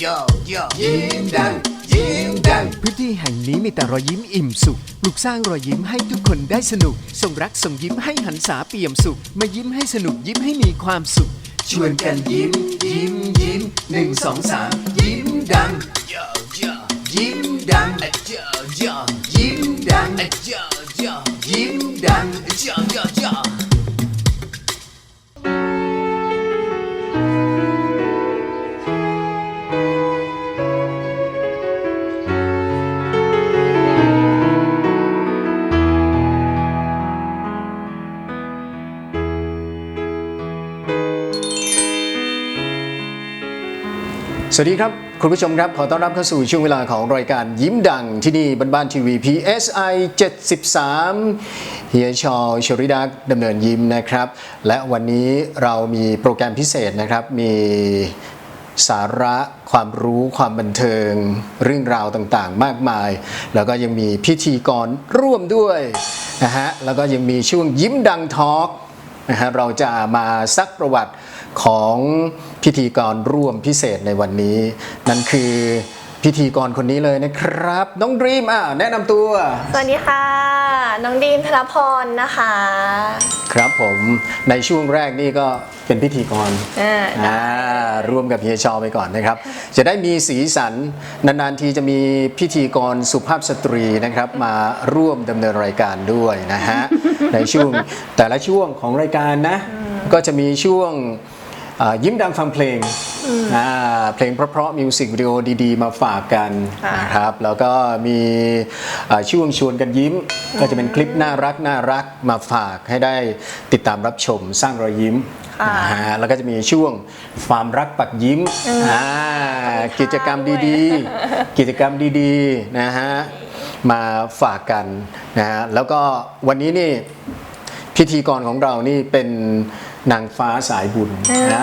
โยโยยิ้มดังยิ้มดังพื้นที่แห่งนี้มีแต่รอยยิ้มอิ่มสุขปลุกสร้างรอยยิ้มให้ทุกคนได้สนุก ส่งรักส่งยิ้มให้หันษาเปี่ยมสุข มายิ้มให้สนุกยิ้มให้มีความสุข ชวนกันยิ้ม ยิ้มยิ้มหนึ่งสองสามยิ้มดังโยโยยิ้มดังโยโยยิ้มดังโยโยยิ้มดังโยโย สวัสดีครับ คุณผู้ชมครับ ขอต้อนรับเข้าสู่ช่วงเวลาของรายการยิ้มดังที่นี่บ้านบ้านทีวี PSI 73 เฮียชอชริดักดำเนินยิ้มนะครับ และวันนี้เรามีโปรแกรมพิเศษนะครับ มีสาระความรู้ความบันเทิง เรื่องราวต่างๆ มากมาย แล้วก็ยังมีพิธีกรร่วมด้วยนะฮะแล้วก็ยังมีช่วงยิ้มดังทอล์กนะฮะเราจะมาซักประวัติ ของพิธีกรร่วมพิเศษในวันนี้ นั่นคือพิธีกรคนนี้เลยนะครับ น้องดรีมอะแนะนำตัว สวัสดีค่ะ น้องดีมธนพรนะคะ ครับผมในช่วงแรกนี่ก็เป็นพิธีกรอ่าอ่าร่วมกับเฮียชอไปก่อนนะครับ จะได้มีสีสันนานๆทีจะมีพิธีกรสุภาพสตรีนะครับ มาร่วมดำเนินรายการด้วยนะฮะ ในช่วงแต่ละช่วงของรายการนะ ก็จะมีช่วงอ่า ยิ้มดังฟังเพลงอ่าเพลงเพราะๆมิวสิกวิดีโอดีๆ มาฝากกันค่ะนะครับแล้วก็มีอ่าช่วงชวนกันยิ้ม ก็จะเป็นคลิปน่ารักน่ารักมาฝากให้ได้ติดตามรับชมสร้างรอยยิ้มค่ะนะฮะแล้วก็จะมีช่วงความรักปักยิ้มอ่ากิจกรรมดีๆ กิจกรรมดีๆนะฮะมาฝากกันนะฮะแล้วก็วันนี้นี่พิธีกรของเรานี่เป็น นางฟ้าสายบุญอ่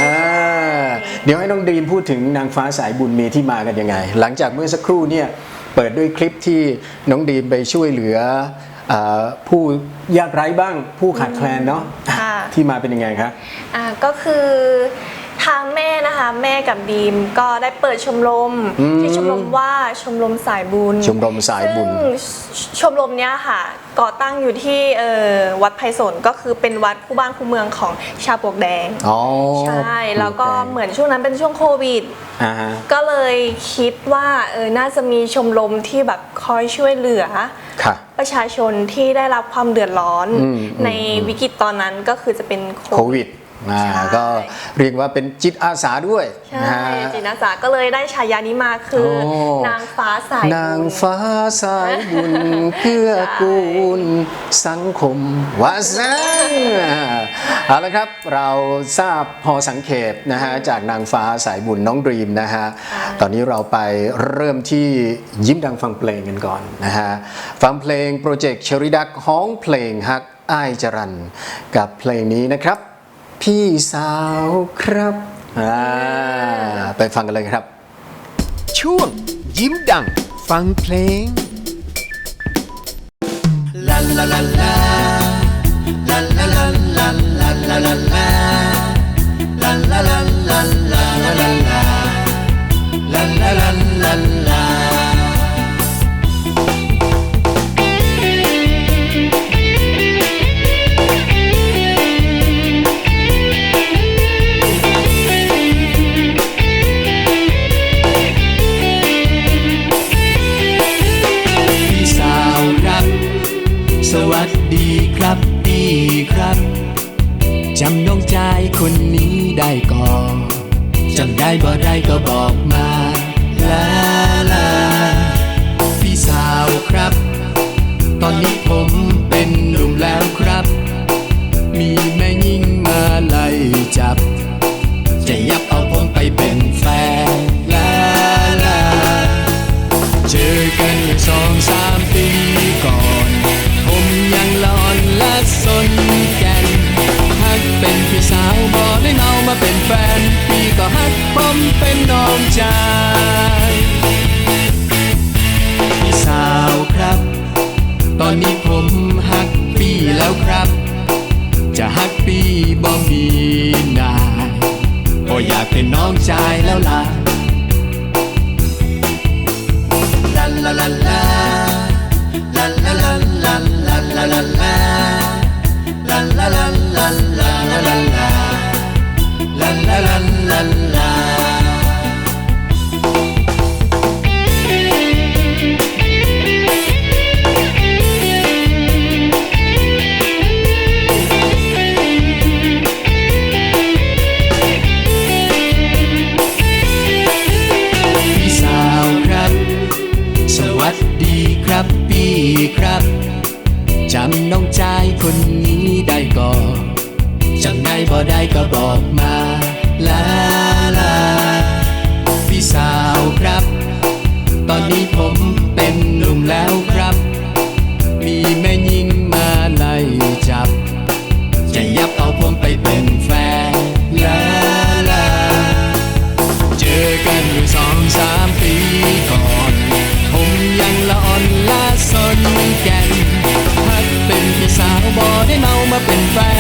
าเดี๋ยวให้น้องดีมพูดถึงนางฟ้าสายบุญมีที่มากันยังไง หลังจากเมื่อสักครู่เนี่ยเปิดด้วยคลิปที่น้องดีมไปช่วยเหลืออ่าผู้ยากไร้บ้างผู้ขาดแคลนเนาะค่ะที่มาเป็นยังไงครับอ่าก็คือ ทางแม่นะคะ แม่กับดีมก็ได้เปิดชมรมอืม ที่ชมรมว่าชมรมสายบุญชมรมสายบุญ ซึ่งชมรมเนี้ยค่ะ ก่อตั้งอยู่ที่เอ่อวัดไผ่สนก็คือเป็นวัดคู่บ้านคู่เมืองของชาวปลวกแดงอ๋อใช่แล้วก็เหมือนช่วงนั้นเป็นช่วงโควิด อ่าฮะ ก็เลยคิดว่าเออน่าจะมีชมรมที่แบบคอยช่วยเหลือ ค่ะ ประชาชนที่ได้รับความเดือดร้อน อืมในวิกฤตตอนนั้นก็คือจะเป็นโคโควิด อ่าใช่ ก็เรียกว่าเป็นจิตอาสาด้วยใช่นะฮะ จินาสาก็เลยได้ฉายานี้มาคือโอ้ นางฟ้าสายบุญ นางฟ้าสายบุญเพื่อกูลสังคมวาสังเอาละครับเราทราบพอสังเขปนะฮะจากนางฟ้าสายบุญน้องดรีมนะฮะตอนนี้เราไปเริ่มที่ยิ้มดังฟังเพลงกันก่อนนะฮะฟังเพลงโปรเจกต์ชริดักฮ้องเพลงฮักอ้ายจรันกับเพลงนี้นะครับ พี่สาวครับอ่าไปฟังกันเลยครับ ช่วงยิ้มดัง ฟังเพลงพี่ บ่ได้ เป็นน้องชายพี่สาวครับ ตอนนี้ผมหักพี่แล้วครับ จะหักพี่บ่มีนายพออยากเป็นน้องชายแล้วล่ะ ครับ จำน้องชายคนนี้ได้ก่อจำได้บ่ได้ก็บอกมาลาลาพี่สาวครับ ตอนนี้ผมเป็นหนุ่มแล้ว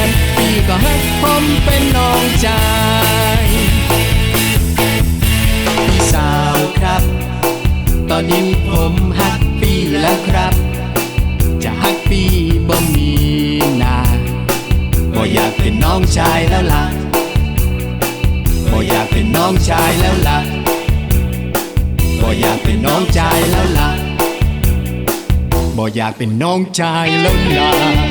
เป็นแฟนพี่ก็ฮักผมเป็นน้องชายพี่สาวครับ ตอนนี้ผมฮักพี่แล้วครับ จะฮักพี่บ่มีนาบ่อยากเป็นน้องชายแล้วล่ะบ่อยากเป็นน้องชายแล้วล่ะบ่อยากเป็นน้องชายแล้วล่ะบ่อยากเป็นน้องชายแล้วล่ะ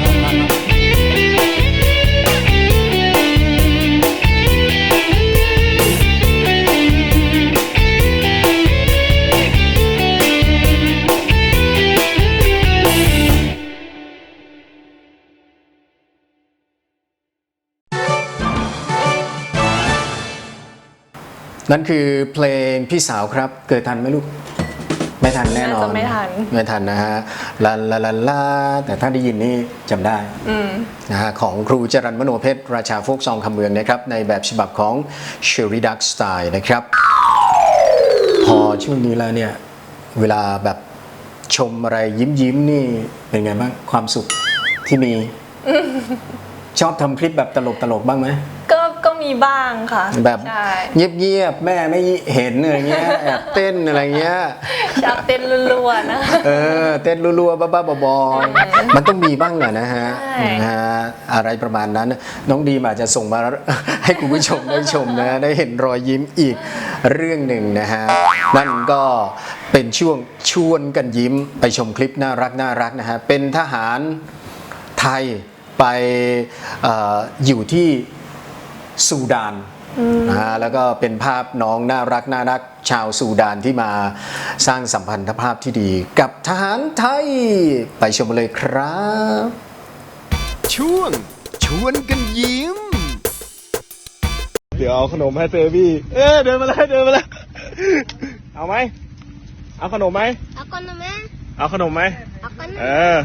นั่นคือเพลงพี่สาวครับ เกิดทันไหมลูก ไม่ทันแน่นอนน่าจะไม่ทัน ไม่ทันนะฮะลาลาลาลาแต่ถ้าได้ยินนี่จำได้อืม นะฮะของครูจรันมโนเพชรราชาโฟกซองคำเมืองนะครับ ในแบบฉบับของเชอริดักสไตล์นะครับ พอช่วงนี้แล้วเนี่ย เวลาแบบชมอะไรยิ้มยิ้มๆนี่เป็นไงบ้างความสุขที่มี ชอบทำคลิปแบบตลกตลกๆบ้างไหมก็ก็ มีบ้างค่ะแบบใช่เงียบๆแม่ไม่เห็นอะไรเงี้ยแอบเต้นอะไรเงี้ยชอบเต้นรัวๆนะเออเต้นรัวๆบ้าๆบอๆมันต้องมีบ้างอะนะฮะใช่นะฮะอะไรประมาณนั้น น้องดีมอาจจะส่งมาให้คุณผู้ชมได้ชมนะ ได้เห็นรอยยิ้มอีกเรื่องหนึ่งนะฮะนั่นก็เป็นช่วงชวนกันยิ้มไปชมคลิปน่ารักน่ารักนะฮะเป็นทหารไทยไปเอออยู่ที่ ซูดานนะฮะแล้วก็เป็นภาพน้องน่ารักน่ารักชาวซูดานที่มาสร้างสัมพันธภาพที่ดีกับทหารไทย ไปชมเลยครับ ช่วงชวนกันยิ้ม เดี๋ยวเอาขนมให้เซบี้เอ๊ะเดินมาแล้วเดินมาแล้วเอาไหมเอาขนมไหม Ako naman. เอาขนมไหม Ako เอ na. อ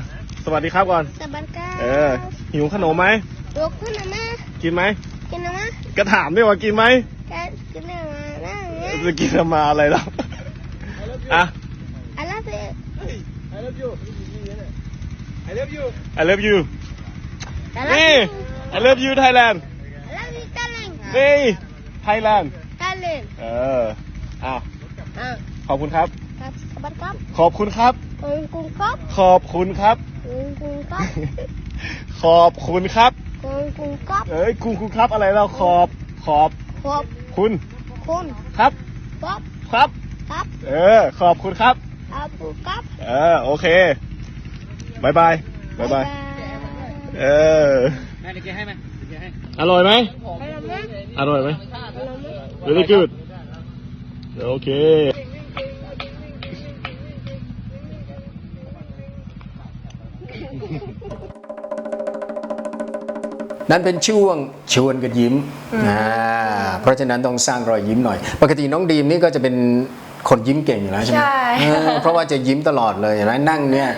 สวัสดีครับก่อน Sabar ka. เออหิวขนมไหม Ako naman. กินไหม Kinama. ก็ถามด้วยว่ากินไหม Kahit kinama na. จะกินมาอะไรแล้วอะ I love it. I love you I love you I love นี่ you. I love you Thailand I love you, Taling. นี่ Thailand Taling. เอออ้าว Ah. ขอบคุณครับ Sabar ka. ขอบคุณครับ Kung kung kap. ขอบคุณครับ Kung kung kap. ขอบคุณครับ Kung kung kap. เอ้ยคุณคุณครับอะไรเราขอบขอบ Kop. คุณ Kun. ครับ Kop. ครับ Kap. เออขอบคุณครับ Apo kap. เออโอเคบายบายบายบายเออแม่เด็กให้ไหมอร่อยไหมอร่อยไหม very good โนั่นเป็นช่วงชวนกันยิ้มอ่าเพราะฉะนั้นต้องสร้างรอยยิ้มหน่อย ปกติน้องดีมนี่ก็จะเป็นคนยิ้มเก่งอยู่แล้วใช่ไหมใช่เออเพราะว่าจะยิ้มตลอดเลยเห็นไหมนั่งเนี่ย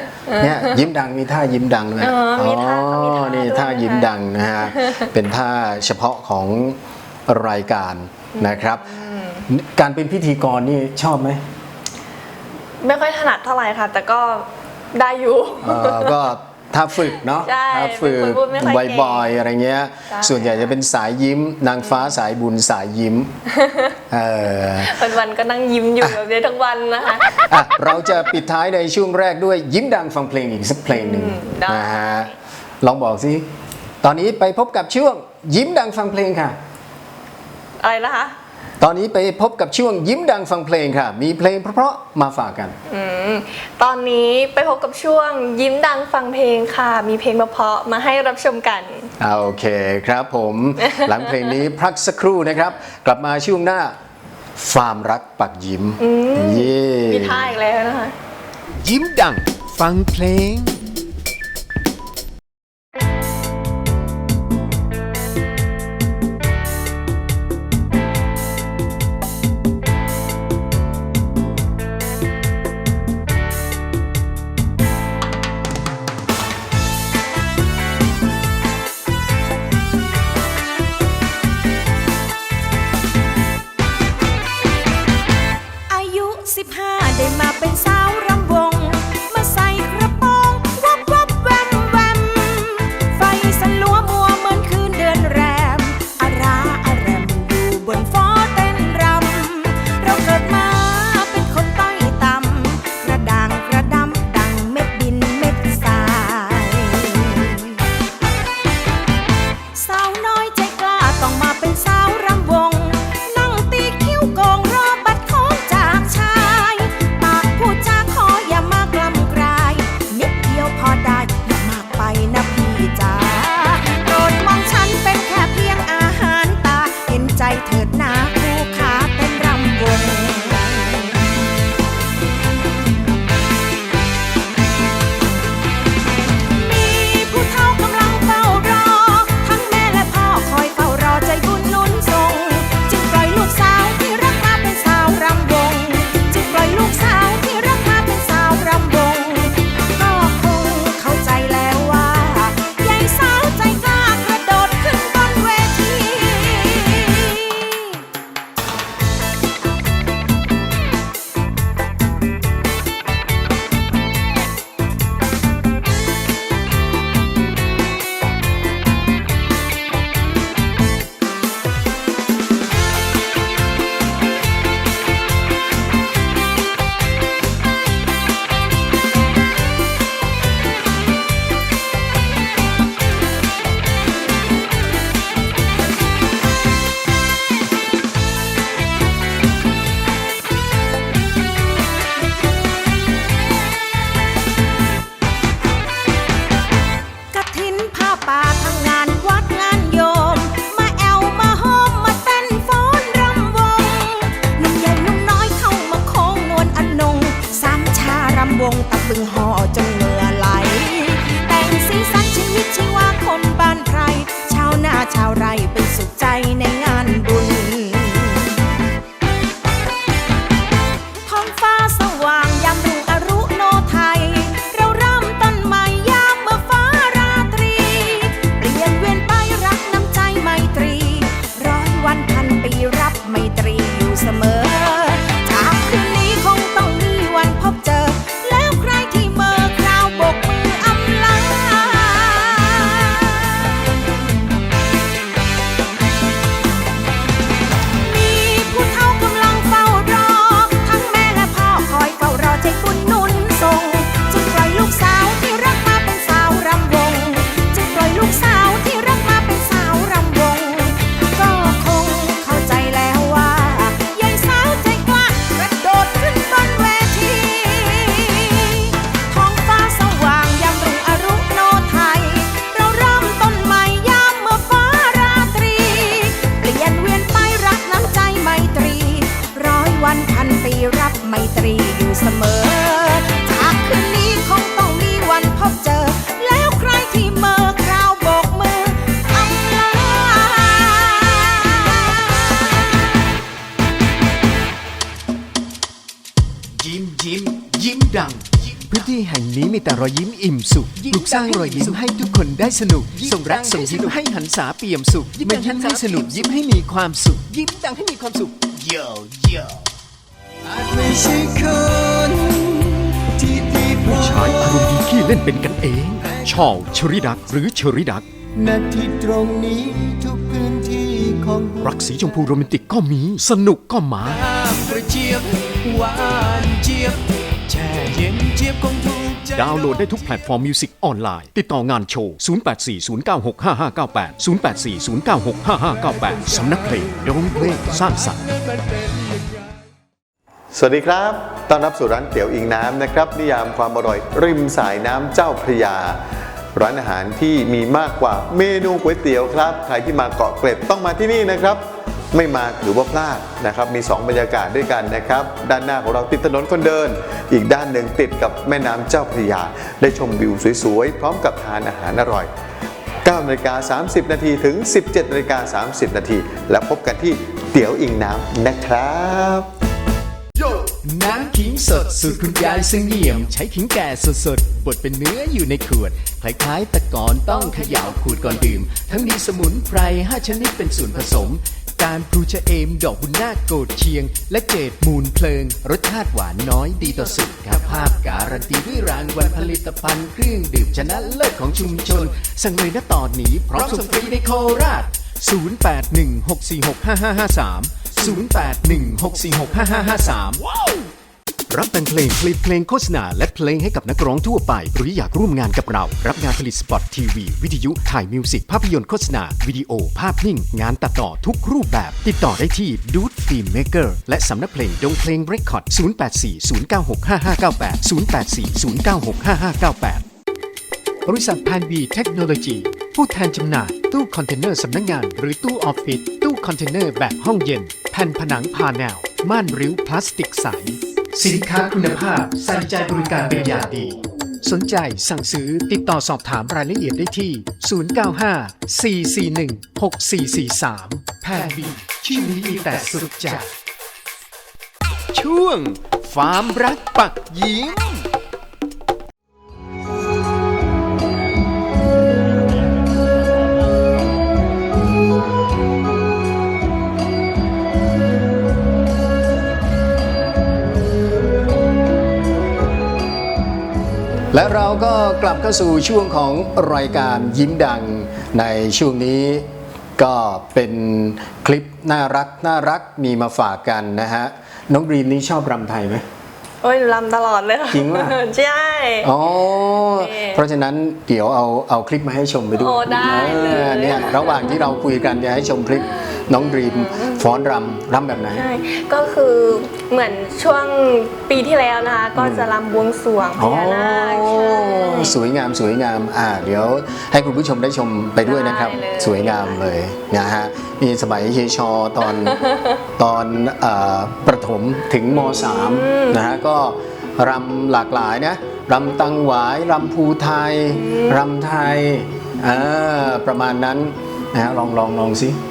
เนี่ยยิ้มดังมีท่ายิ้มดังด้วยเออมีท่าอ๋อมีท่านี่ด้วยท่ายิ้มนะคะดังนะฮะเป็นท่าเฉพาะของรายการนะครับ การเป็นพิธีกรนี่ชอบไหมไม่ค่อยถนัดเท่าไหร่ค่ะ แต่ก็ได้อยู่เอ่อก็ ถ้าฝึกเนาะใช่ถ้าฝึกเป็นคนพูดไม่ค่อยเก่งบ่อยๆอะไรเงี้ย ใช่ ส่วนใหญ่จะเป็นสายยิ้ม นางฟ้าสายบุญสายยิ้มเออวันๆก็นั่งยิ้มอยู่แบบนี้ทั้งวันนะคะ อะเราจะปิดท้ายในช่วงแรกด้วยยิ้มดังฟังเพลงอีกสักเพลงหนึ่งอืมได้ นะฮะลองบอกสิตอนนี้ไปพบกับช่วงยิ้มดังฟังเพลงค่ะ อะไรนะคะ ตอนนี้ไปพบกับช่วงยิ้มดังฟังเพลงค่ะ มีเพลงเพราะๆมาฝากกัน อืมตอนนี้ไปพบกับช่วงยิ้มดังฟังเพลงค่ะ มีเพลงเพราะๆมาให้รับชมกันอ่าโอเคครับผม หลังเพลงนี้พักสักครู่นะครับ กลับมาช่วงหน้าฟาร์มรักปักยิ้มเย่มีท่าอีกแล้วนะคะ ยิ้มดังฟังเพลง ไอยู่เสมอ จากคืนนี้คงต้องมีวันพบเจอ แล้วใครที่เมื่อคราวโบกมืออำลายิ้มยิ้มยิ้มดัง พื้นที่แห่งนี้มีแต่รอยยิ้มอิ่มสุขปลุกสร้างรอยยิ้มให้ทุกคนได้สนุก ส่งรักส่งยิ้มให้หันษาเปี่ยมสุขมายิ้มให้สนุกยิ้มให้มีความสุข ยิ้มดังให้มีความสุข Yo, yo. ผู้อชายอารมณ์ดีขี้เล่นเป็นกันเองแต่ชอลชริดักหรือเชอริดัก นาทีตรงนี้ทุกพื้นที่ของรักสีชมพูโรแมนติกก็มี สนุกก็มากระเจี๊ยบหวานเจี๊ยบแช่เย็นเจี๊ยบคงถูกใจดาวน์โหลดได้ทุกแพลตฟอร์มมิวสิกออนไลน์ ติดต่องานโชว์ 0840965598 0840965598 สำนักเพลงโดงเพลงสร้างสรรค์ สวัสดีครับ ต้อนรับสู่ร้านเตี๋ยวอิงน้ำนะครับ นิยามความอร่อยริมสายน้ำเจ้าพระยา ร้านอาหารที่มีมากกว่าเมนูก๋วยเตี๋ยวครับ ใครที่มาเกาะเกร็ดต้องมาที่นี่นะครับ ไม่มาถือว่าพลาดนะครับ มี 2 บรรยากาศด้วยกันนะครับ ด้านหน้าของเราติดถนนคนเดิน อีกด้านหนึ่งติดกับแม่น้ำเจ้าพระยา ได้ชมวิวสวยๆ พร้อมกับทานอาหารอร่อย9นาฬิกา30 นาทีถึง 17นาฬิกา30 นาที แล้วพบกันที่เตี๋ยวอิงน้ำนะครับ น้ำขิงสดสูตรคุณยายเสงี่ยม ใช้ขิงแก่สดๆบดเป็นเนื้ออยู่ในขวด คล้ายๆต่ก่อนต้องเขย่าขูดก่อนดื่ม ทั้งมีสมุนไพร5ชนิดเป็นส่วนผสม การพลูชะเอม ดอกบุญนาคโกดเชียง และเกตมูลเพลิง รสชาติหวานน้อยดีต่อสุขภาพการันตีด้วยรางวัลผลิตภัณฑ์เครื่องดื่มชนะเลิศของชุมชน สั่งเลยนะตอนนี้พร้อมส่งฟรีในโคราช 0816465553 0816465553รับแต่งเพลงผลิตเพลงโฆษณา และเพลงให้กับนักร้องทั่วไป หรืออยากร่วมงานกับเรา รับงานผลิตสปอตทีวี วิทยุถ่ายมิวสิกภาพยนตร์โฆษณา วิดีโอ ภาพนิ่ง งานตัดต่อทุกรูปแบบ ติดต่อได้ที่ดูดฟิล์มเมเกอร์และสำนักเพลงดงเพลงเรคคอร์ด 0840965598 0840965598 บริษัทแพนบีเทคโนโลยี ผู้แทนจำหน่ายตู้คอนเทนเนอร์สำนักงงาน หรือตู้ออฟฟิศตู้คอนเทนเนอร์แบบห้องเย็น แผ่นผนังพาแนว ม่านริ้วพลาสติกใส สินค้าคุณภาพใส่ใจบริการเป็นอย่างดี สนใจสั่งซื้อติดต่อสอบถามรายละเอียดได้ที่ 095 441 6443 แพนบีชื่อนี้มีแต่สุดใจช่วงฟาร์มรักปักยิ้ม และเราก็กลับเข้าสู่ช่วงของรายการยิ้มดังในช่วงนี้ก็เป็นคลิปน่ารักน่ารักมีมาฝากกันนะฮะ น้องดรีมนี่ชอบรำไทยไหมโอ้ยหนูรำตลอดเลยค่ะจริงปะใช่อ๋อนี่เพราะฉะนั้นเดี๋ยวเอาเอาคลิปมาให้ชมไปด้วยโอ้ได้เลยออเนี่ยระหว่างที่เราคุยกันจะให้ชมคลิป น้องดรีมฟ้อนรำรำแบบไหน ใช่ก็คือเหมือนช่วงปีที่แล้วนะคะก็จะรำบวงสรวงพญานาคใช่ สวยงามสวยงามอ่าเดี๋ยวให้คุณผู้ชมได้ชมไปด้วยนะครับ ได้เลย สวยงามเลยนะฮะนี่สมัยเฮยชอตอน ตอนเอ่อประถมถึงม .3 นะฮะก็รำหลากหลายนะรำตังหวายรำภูไทยรำไทยอ่าประมาณนั้นนะฮะลองลองลองสิเ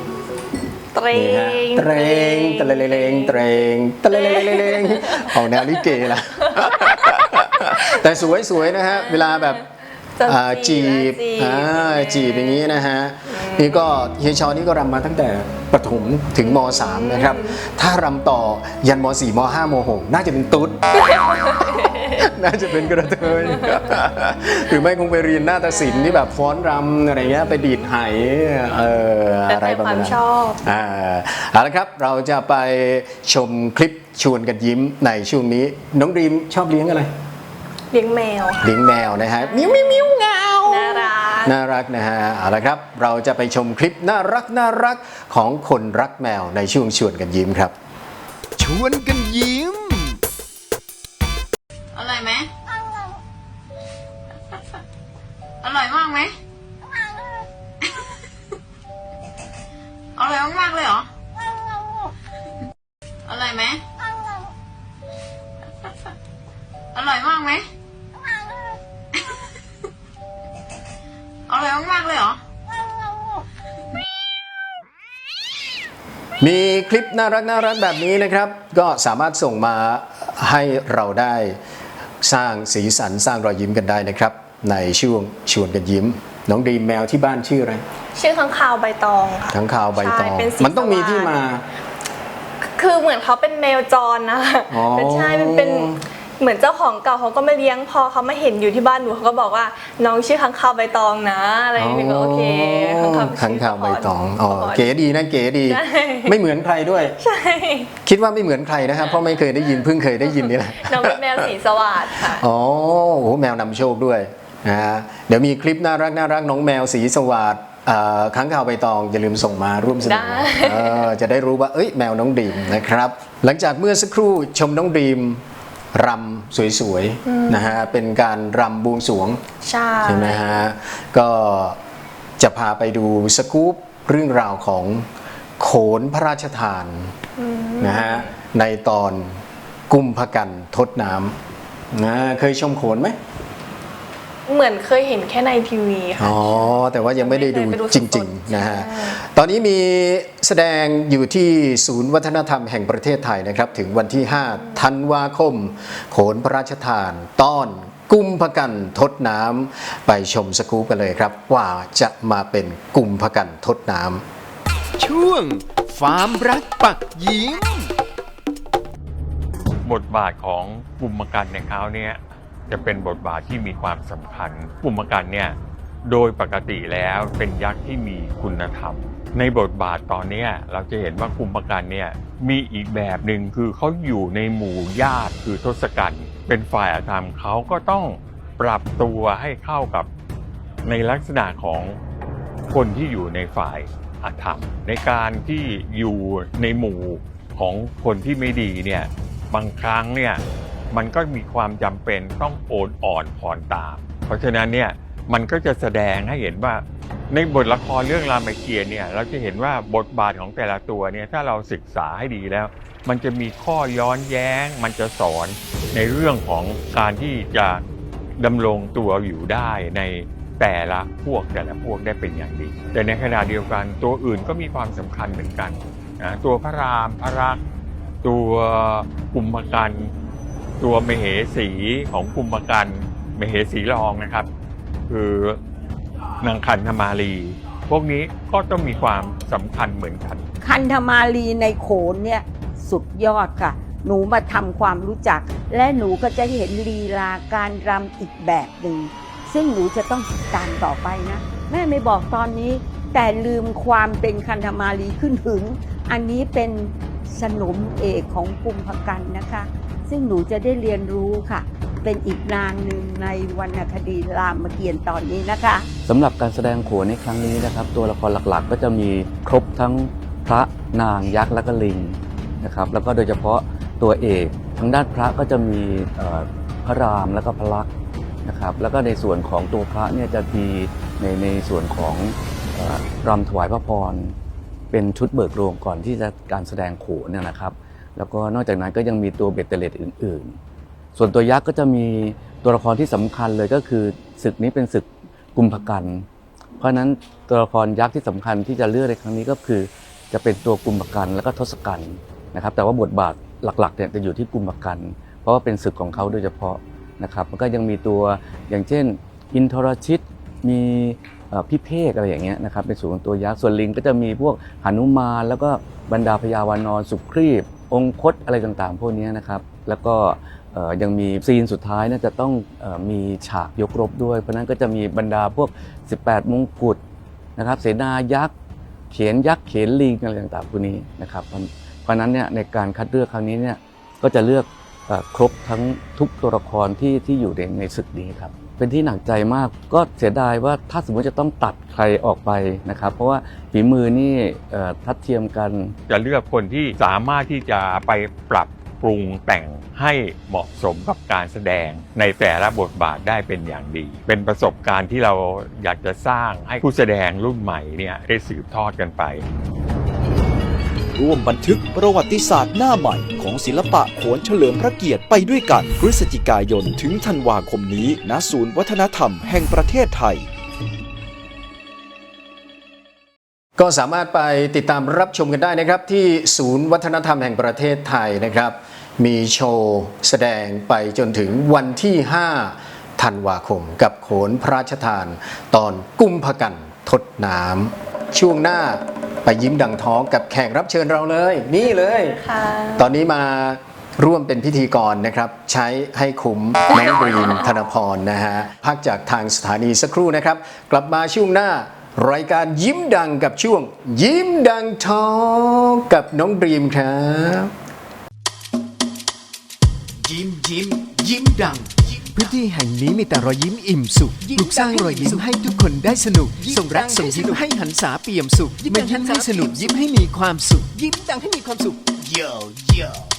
ตรนี่ฮะงเตรงตะเลเลงเตรงตะเลเลเลงออกแนวลิเกละแต่สวยสวยนะฮะเวลาแบบจะ อ่าจีบจีบอ่าจีบอย่างนี้นะฮะนี่ก็เฮียชอนี่ก็รำมาตั้งแต่ประถมถึงม .3 นะครับ ถ้ารำต่อยันม .4 ม .5 ม .6 น่าจะเป็นตุ๊ด น่าจะเป็นกระเทยหรือไม่คงไปเรียนนาฏศิลป์ที่แบบฟ้อนรำอะไรเงี้ยไปดีดไหเออแต่อะไรประมาณนั้นความชอบอ่าเอาละครับเราจะไปชมคลิปชวนกันยิ้มในช่วงนี้ น้องดรีมชอบเลี้ยงอะไร เลี้ยงแมวเลี้ยงแมวนะฮะมิวมิวมิวเงาน่ารักน่ารักนะฮะเอาละครับ เราจะไปชมคลิปน่ารักน่ารักของคนรักแมวในช่วงชวนกันยิ้มครับ ชวนกันยิ้ม คลิปน่ารักน่ารักแบบนี้นะครับ ก็สามารถส่งมาให้เราได้สร้างสีสันสร้างรอยยิ้มกันได้นะครับ ในช่วงชวนกันยิ้ม น้องดรีมแมวที่บ้านชื่ออะไรชื่อข้างคาวใบตองค่ะทั้งข่าวใบตองช่เป็นสีมันต้องมีที่มา คือเหมือนเขาเป็นแมวจรนะคะอ๋อ เป็นใช่มันเป็น เหมือนเจ้าของเก่าเขาก็ไม่เลี้ยงพอเขามาเห็นอยู่ที่บ้านหนูเขาก็บอกว่าน้องชื่อค้างคาวใบตองนะอะไรอย่างเงี้ยก็โอเคค้างคาวขังข่าวใบตองอ๋อขเก๋ดีนะเก๋ดีใช่ไม่เหมือนใครด้วย ใช่ คิดว่าไม่เหมือนใครนะครับเพราะไม่เคยได้ยินเพิ่งเคยได้ยินนี่แหละน้องเป็นแมวสีสวัสดค่ะอ๋อโอ้โหแมวนำโชคด้วยนะฮะเดี๋ยวมีคลิปน่ารักน่ารักน้องแมวสีสวัสดอ่าค้างข่าวใบตองอย่าลืมส่งมาร่วมสนุกได้เออจะได้รู้ว่าเอ้ยแมวน้องดีมนะครับ หลังจากเมื่อสักครู่ชมน้องดีม รำสวยๆนะฮะเป็นการรำบวงสรวงใช่ใช่ไหมฮะก็จะพาไปดูสกู๊ปเรื่องราวของโขนพระราชทานนะฮะในตอนกุมภกันทดน้ำนะเคยชมโขนไหม เหมือนเคยเห็นแค่ในทีวีค่ะ อ๋อ แต่ว่ายังไม่ได้ดูไม่เคยไปดูจสดๆริงๆนะฮะ ใช่ ตอนนี้มีแสดงอยู่ที่ศูนย์วัฒนธรรมแห่งประเทศไทยนะครับ ถึงวันที่ 5 ธันวาคม โขนพระราชทานตอนกุมภกันทดน้ำไปชมสกู๊ปกันเลยครับว่าจะมาเป็นกุมภกันทดน้ำ ช่วงฟาร์มรักปักยิ้ม บทบาทของกลุ่มกันในคราวเนี้ย จะเป็นบทบาทที่มีความสำคัญกลุ่มกันเนี่ยโดยปกติแล้วเป็นยักษ์ที่มีคุณธรรม ในบทบาทตอนนี้เราจะเห็นว่ากลุ่มกันเนี่ยมีอีกแบบหนึ่งคือเขาอยู่ในหมู่ญาติคือทศกัณฐ์เป็นฝ่ายอธรรมเขาก็ต้องปรับตัวให้เข้ากับในลักษณะของคนที่อยู่ในฝ่ายอธรรม ในการที่อยู่ในหมู่ของคนที่ไม่ดีเนี่ยบางครั้งเนี่ย มันก็มีความจำเป็นต้องโอนอ่อนผ่อนตาม เพราะฉะนั้นเนี่ยมันก็จะแสดงให้เห็นว่า ในบทละครเรื่องรามเกียรติ์เนี่ยเราจะเห็นว่าบทบาทของแต่ละตัวเนี่ยถ้าเราศึกษาให้ดีแล้ว มันจะมีข้อย้อนแย้ง มันจะสอนในเรื่องของการที่จะดำรงตัวอยู่ได้ในแต่ละพวกแต่ละพวกได้เป็นอย่างดี แต่ในขณะเดียวกันตัวอื่นก็มีความสำคัญเหมือนกันนะตัวพระรามพระรักษ์ตัวกุมภกัน ตัวมเหสีของกลุ่มภกันมเหสีรองนะครับ คือนางคันธมาลีพวกนี้ก็ต้องมีความสำคัญเหมือนกัน คันธมาลีในโขนเนี่ยสุดยอดค่ะ หนูมาทำความรู้จัก และหนูก็จะเห็นลีลาการรำอีกแบบหนึ่งซึ่งหนูจะต้องติดตามต่อไปนะ แม่ไม่บอกตอนนี้ แต่ลืมความเป็นคันธมาลีขึ้นถึง อันนี้เป็นสนมเอกของกุมภกันนะคะ ซึ่งหนูจะได้เรียนรู้ค่ะ เป็นอีกนางหนึ่งในวรรณคดีรามเกียรติ์ตอนนี้นะคะสำหรับการแสดงโขนในครั้งนี้นะครับ ตัวละครหลักๆ ก็จะมีครบทั้งพระนางยักษ์และก็ลิงนะครับแล้วก็โดยเฉพาะตัวเอกทางด้านพระก็จะมีพระรามและก็พระลักษณ์นะครับแล้วก็ในส่วนของตัวพระเนี่ยจะมีในในส่วนของอรำถวายพระพรเป็นชุดเบิกโรงก่อนที่จะการแสดงโขนเนี่ยนะครับ แล้วก็นอกจากนั้นก็ยังมีตัวเบ็ดเตล็ดอื่น ๆ ส่วนตัวยักษ์ก็จะมีตัวละครที่สำคัญเลยก็คือศึกนี้เป็นศึกกุมภกัน เพราะฉะนั้นตัวละครยักษ์ที่สำคัญที่จะเลือกในครั้งนี้ก็คือ จะเป็นตัวกุมภกันแล้วก็ทศกัณฐ์นะครับ แต่ว่าบทบาทหลักๆเนี่ยจะอยู่ที่กุมภกัน เพราะว่าเป็นศึกของเขาโดยเฉพาะนะครับมันก็ยังมีตัวอย่างเช่น อินทรชิตมีพิเภกอะไรอย่างเงี้ยนะครับในส่วนของตัวยักษ์ส่วนลิงก็จะมีพวกหนุมานแล้วก็บรรดาพญาวานอนสุครีบ องคตอะไรต่างๆ พวกนี้นะครับ แล้วก็ยังมีซีนสุดท้ายน่าจะต้องอมีฉากยกรบด้วย เพราะนั้นก็จะมีบรรดาพวก 18 มงกุฎนะครับ เสนายักษ์ เขียนยักษ์ เขียนลิงอะไรต่างๆพวกนี้นะครับ เพราะนั้นเนี่ยในการคัดเลือกครั้งนี้เนี่ยก็จะเลือกอครบทั้งทุกตัวละครที่ที่อยู่ในในศึกนี้ครับ เป็นที่หนักใจมาก ก็เสียดายว่าถ้าสมมติจะต้องตัดใครออกไปนะครับ เพราะว่าฝีมือนี่ทัดเทียมกัน จะเลือกคนที่สามารถที่จะไปปรับปรุงแต่งให้เหมาะสมกับการแสดงในแต่ละบทบาทได้เป็นอย่างดี เป็นประสบการณ์ที่เราอยากจะสร้างให้ผู้แสดงรุ่นใหม่เนี่ยได้สืบทอดกันไป ร่วมบันทึกประวัติศาสตร์หน้าใหม่ของศิลปะโขนเฉลิมพระเกียรติไปด้วยกัน พฤศจิกายนถึงธันวาคมนี้ ณ ศูนย์วัฒนธรรมแห่งประเทศไทย ก็สามารถไปติดตามรับชมกันได้นะครับที่ศูนย์วัฒนธรรมแห่งประเทศไทยนะครับ มีโชว์แสดงไปจนถึงวันที่ 5 ธันวาคม กับโขนพระราชทาน ตอนกุมภกันทดน้ำ ช่วงหน้าไปยิ้มดังท้องกับแขกรับเชิญเราเลย นี่เลย ค่ะตอนนี้มาร่วมเป็นพิธีกรนะครับ ใช้ให้คุ้มน้องบรีมธนพรนะฮะพักจากทางสถานีสักครู่นะครับ กลับมาช่วงหน้า รายการยิ้มดังกับช่วง ยิ้มดังทอล์กกับน้องบรีมครับ ยิ้มยิ้มยิ้มดัง พื้นที่แห่งนี้มีแต่รอยยิ้มอิ่มสุขปลุกสร้างรอยยิ้มให้ทุกคนได้สนุก ส่งรักส่งยิ้มให้หันษาเปี่ยมสุขมายิ้มให้สนุกยิ้มให้มีความสุข ยิ้มดังให้มีความสุข Yo, yo.